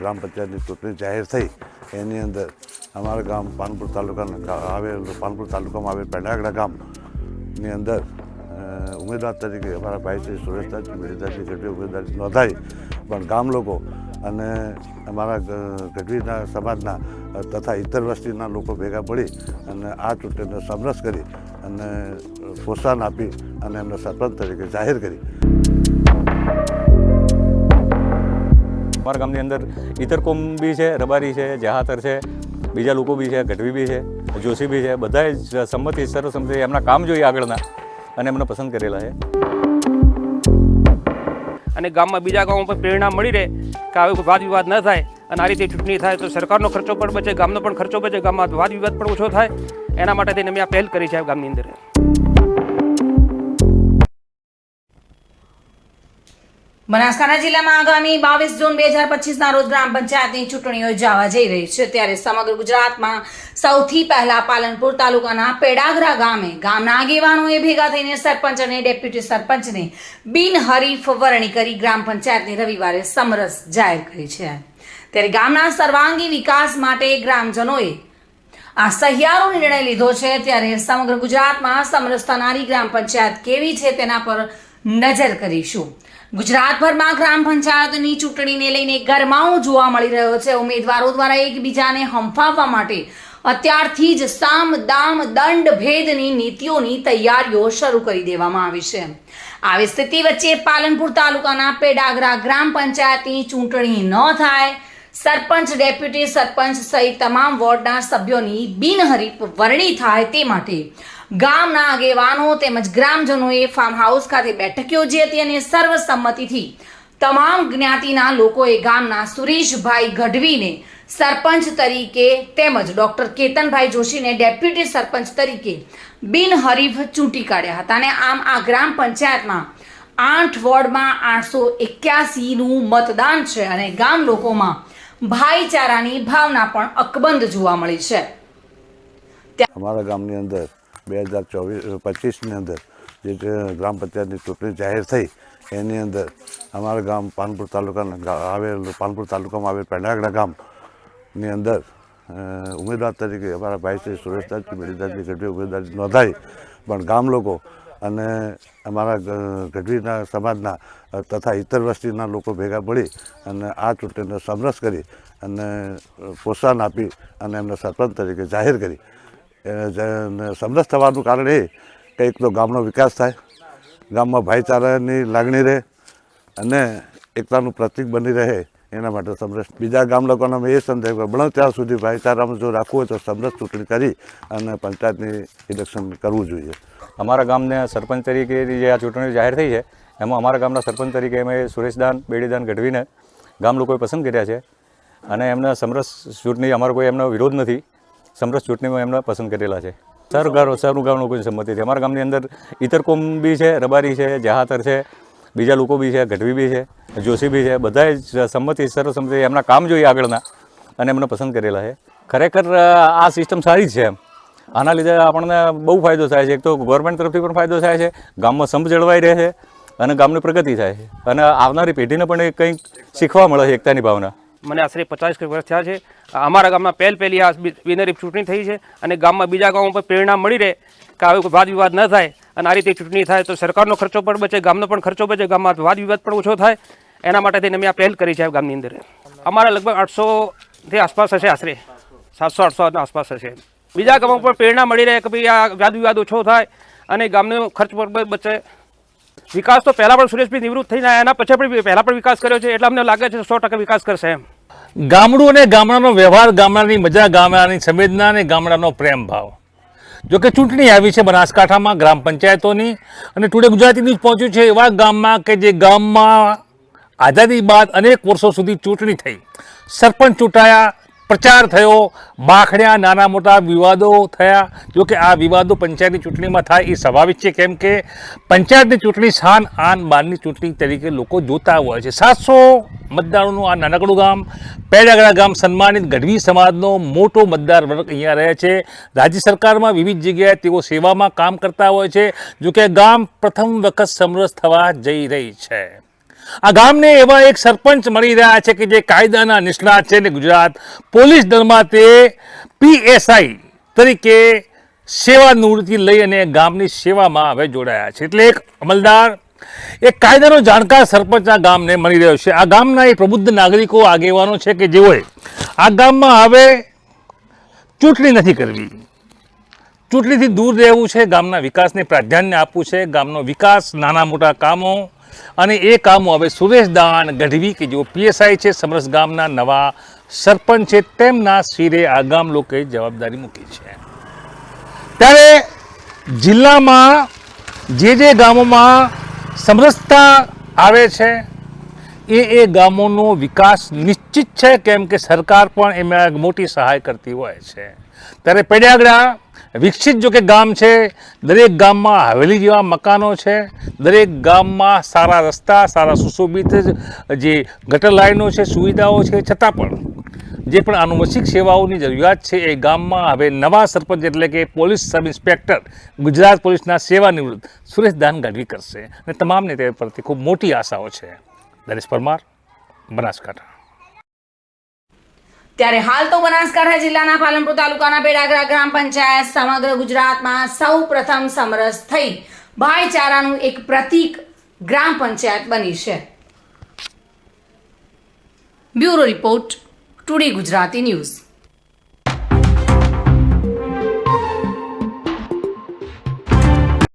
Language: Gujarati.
ગ્રામ પંચાયતની ચૂંટણી જાહેર થઈ. એની અંદર અમારા ગામ પાનપુર તાલુકાના આવેલ પાનપુર તાલુકામાં આવેલ પેંડાગડા ગામની અંદર ઉમેદવાર તરીકે અમારા ભાઈ શ્રી સુરેશદાસજી મેળીદાસજી ગઢવી ઉમેદવારી નોંધાઈ, પણ ગામ લોકો અને અમારા ગઢવીના સમાજના તથા ઇતર વસ્તીના લોકો ભેગા પડી અને આ ચૂંટણીને સમરસ કરી અને પ્રોત્સાહન આપી અને એમને સરપંચ તરીકે જાહેર કરી. અમારા ગામની અંદર ઇતરકોમ બી છે, રબારી છે, જહાતર છે, બીજા લોકો બી છે, ગઢવી બી છે, જોશી બી છે, બધાએ જ સંમતિ, સર્વસંમતિ એમના કામ જોઈએ આગળના અને એમને પસંદ કરેલા છે. અને ગામમાં બીજા ગામો પર પ્રેરણા મળી રહે કે આવી વાદ વિવાદ ન થાય અને આ રીતે ચૂંટણી થાય તો સરકારનો ખર્ચો પણ બચે, ગામનો પણ ખર્ચો બચે, ગામમાં વાદ વિવાદ પણ ઓછો થાય. એના માટે થઈને મેં આ પહેલ કરી છે ગામની અંદર. બનાસકાંઠા જિલ્લામાં આગામી બાવીસ જૂન બે હજાર પચીસના રોજ ગ્રામ પંચાયતની ચૂંટણીઓ યોજાવા જઈ રહી છે. ત્યારે સમગ્ર ગુજરાતમાં સૌથી પહેલા પાલનપુર તાલુકાના પેડાગરા ગામે ગામના આગેવાનોએ ભેગા થઈને સરપંચ અને ડેપ્યુટી સરપંચને બિનહરીફ વરણી કરી ગ્રામ પંચાયતની રવિવારે સમરસ જાહેર કરી છે. ત્યારે ગામના સર્વાંગી વિકાસ માટે ગ્રામજનોએ આ સહિયારો નિર્ણય લીધો છે. ત્યારે સમગ્ર ગુજરાતમાં સમરસ થનારી ગ્રામ પંચાયત કેવી છે તેના પર નજર કરીશું. ગુજરાતભરમાં ગ્રામ પંચાયતની ચૂંટણીને લઈને ગરમાવો જોવા મળી રહ્યો છે. ઉમેદવારો દ્વારા એકબીજાને હંફાવવા માટે અત્યારથી જ સામ, દામ, દંડ, ભેદની નીતિઓની તૈયારીઓ શરૂ કરી દેવામાં આવી છે. આવી સ્થિતિ વચ્ચે પાલનપુર તાલુકાના પેડાગરા ગ્રામ પંચાયતની ચૂંટણી ન થાય સરપંચ, ડેપ્યુટી સરપંચ સહિત તમામ વોર્ડના સભ્યોની બિનહરીફ વરણી થાય તે માટે ગામના આગેવાનો તેમજ ગ્રામજનોએ ફાર્મ હાઉસ ખાતે બેઠક યોજી હતી અને સર્વસંમતિથી તમામ જ્ઞાતિના લોકોએ ગામના સુરેશભાઈ ગઢવીને સરપંચ તરીકે તેમજ ડોક્ટર કેતનભાઈ જોશીને ડેપ્યુટી સરપંચ તરીકે બિનહરીફ ચૂંટી કાઢ્યા હતા અને આમ આ ગ્રામ પંચાયતમાં આઠ વોર્ડમાં આઠસો એક્યાસીનું મતદાન છે અને ગામ લોકોમાં ભાઈચારાની ભાવના પણ અકબંધ જોવા મળી છે. અમારા ગામની અંદર બે હજાર ચોવીસ પચીસની અંદર જે ગ્રામ પંચાયતની ચૂંટણી જાહેર થઈ, એની અંદર અમારા ગામ પાનપુર તાલુકાના આવેલ પાનપુર તાલુકામાં આવેલ પેંડાગડા ગામની અંદર ઉમેદવાર તરીકે અમારા ભાઈ શ્રી સુરેશદાસજી મેળીદાસજી ગઢવી ઉમેદવારી નોંધાઈ. પણ ગામ લોકો અને અમારા ગઢવીના સમાજના તથા ઇતર વસ્તીના લોકો ભેગા મળી અને આ ચૂંટણીને સમરસ કરી અને પ્રોત્સાહન આપી અને એમને સરપંચ તરીકે જાહેર કરી. સમરસ થવાનું કારણ એ કે એક તો ગામનો વિકાસ થાય, ગામમાં ભાઈચારાની લાગણી રહે અને એકતાનું પ્રતીક બની રહે એના માટે સમરસ બીજા ગામ લોકોને એ કે બને ત્યાં સુધી ભાઈચારામાં જો રાખવું હોય તો સમરસ ચૂંટણી કરી અને પંચાયતની ઇલેક્શન કરવું જોઈએ. અમારા ગામને સરપંચ તરીકે જે આ ચૂંટણી જાહેર થઈ છે, એમાં અમારા ગામના સરપંચ તરીકે અમે સુરેશદાન, બેડીદાન, ગઢવીને ગામ લોકોએ પસંદ કર્યા છે અને એમને સમરસ ચૂંટણી અમારો કોઈ એમનો વિરોધ નથી, સમરસ ચૂંટણીમાં એમને પસંદ કરેલા છે. સર ગારો સારું ગામનું કોઈ સંમતિ છે અમારા ગામની અંદર ઇતર કોમ બી છે, રબારી છે, જહાતર છે બીજા લોકો બી છે, ગઢવી બી છે, જોશી બી છે, બધાએ જ સંમતિ, સર્વસંમતિ એમના કામ જોઈએ આગળના અને એમને પસંદ કરેલા છે. ખરેખર આ સિસ્ટમ સારી જ છે એમ. આના લીધે આપણને બહુ ફાયદો થાય છે. એક તો ગવર્મેન્ટ તરફથી પણ ફાયદો થાય છે, ગામમાં સંપ જળવાઈ રહે છે અને ગામની પ્રગતિ થાય છે. અને આવનારી પેઢીને પણ એ કંઈક શીખવા મળે છે એકતાની ભાવના. મને આશરે પચાસ વર્ષ થયા છે. અમારા ગામમાં પહેલ પહેલી આ બિ- બિનહરીફ ચૂંટણી થઈ છે અને ગામમાં બીજા ગામો પર પ્રેરણા મળી રહે કે આવી વાદ વિવાદ ન થાય અને આ રીતે ચૂંટણી થાય તો સરકારનો ખર્ચો પણ બચે, ગામનો પણ ખર્ચો બચે, ગામમાં વાદ વિવાદ પણ ઓછો થાય. એના માટે થઈને અમે આ પહેલ કરી છે ગામની અંદર. અમારા લગભગ આઠસોથી આસપાસ હશે આશરે. સાતસો, આઠસો આસપાસ હશે. બીજા ગામો પર પ્રેરણા મળી રહે કે ભાઈ આ વાદ વિવાદ ઓછો થાય અને ગામનો ખર્ચ પણ બચે. વિકાસ તો પહેલાં પણ સુરેશભાઈ નિવૃત્ત થઈને એના પછી પણ પહેલાં પણ વિકાસ કર્યો છે, એટલે અમને લાગે છે સો ટકા વિકાસ કરશે એમ. ગામડું અને ગામડાનો વ્યવહાર, ગામડાની મજા, ગામડાની સંવેદના અને ગામડાનો પ્રેમ ભાવ. જો કે ચૂંટણી આવી છે બનાસકાંઠામાં ગ્રામ પંચાયતોની અને ટુડે ગુજરાતી ન્યૂઝ પહોંચ્યું છે એવા ગામમાં કે જે ગામમાં આઝાદી બાદ અનેક વર્ષો સુધી ચૂંટણી થઈ. સરપંચ ચૂંટાયા પ્રચાર થયો. માખણ્યા નાના મોટા વિવાદો થયા. જો કે આ વિવાદો પંચાયતની ચૂંટણીમાં થાય એ સ્વાભાવિક છે. કેમ કે પંચાયતની ચૂંટણી શાન આન બાનની ચૂંટણી તરીકે લોકો જોતા હોય છે. સાતસો મતદારોનું આ નાનકડું ગામ, પેડાગડા ગામ સન્માનિત ગઢવી સમાજનો મોટો મતદાર વર્ગ અહીંયા રહે છે. રાજ્ય સરકારમાં વિવિધ જગ્યાએ તેઓ સેવામાં કામ કરતા હોય છે. જો કે ગામ પ્રથમ વખત સમરસ થવા જઈ રહી છે. આ ગામને એવા એક સરપંચ મળી રહ્યા છે કે જે કાયદાના નિષ્ણાત છે ને ગુજરાત પોલીસ દળમાં તે પીએસઆઈ તરીકે સેવા નિવૃત્તિ લઈ અને ગામની સેવામાં હવે જોડાયા છે. એટલે એક અમલદાર, એક કાયદાનો જાણકાર સરપંચ આ ગામને મળી રહ્યો છે. આ ગામના એ પ્રબુદ્ધ નાગરિકો, આગેવાનો છે કે જેઓએ આ ગામમાં હવે ચૂંટણી નથી કરવી. ચૂંટણીથી દૂર રહેવું છે, ગામના વિકાસને પ્રાધાન્ય આપવું છે, ગામનો વિકાસ, નાના મોટા કામો અને એ કામો હવે સુરેશ દાન ગઢવી કે જેઓ પીએસઆઈ છે, સમરસ ગામના નવા સરપંચ છે, તેમના શિરે આ ગામ લોકોએ જવાબદારી મૂકી છે. ત્યારે જિલ્લામાં જે જે ગામોમાં સમરસતા આવે છે, એ એ ગામોનો વિકાસ નિશ્ચિત છે, કેમ કે સરકાર પણ એમાં મોટી સહાય કરતી હોય છે. ત્યારે પેડિયાગડા વિકસિત જો કે ગામ છે, દરેક ગામમાં હવેલી જેવા મકાનો છે, દરેક ગામમાં સારા રસ્તા, સારા સુશોભિત જે ગટર લાઇનો છે, સુવિધાઓ છે, છતાં પણ જે પણ આનુવંશિક સેવાઓની જરૂરિયાત છે, એ ગામમાં હવે નવા સરપંચ એટલે કે પોલીસ સબ ઇન્સ્પેક્ટર, ગુજરાત પોલીસના સેવાનિવૃત્ત સુરેશ દાન ગાઢવી કરશે. અને તમામને તે પ્રત્યે ખૂબ મોટી આશાઓ છે. દરેશ પરમાર, બનાસકાંઠા. ત્યારે હાલ તો બનાસકાંઠા જિલ્લાના પાલનપુર તાલુકાના બેડાગરા ગ્રામ પંચાયત સમગ્ર ગુજરાતમાં સૌ પ્રથમ સમરસ થઈ. ભાઈચારાનું એક પ્રતીક ગ્રામ પંચાયત બની છે. Bureau report today Gujarati news.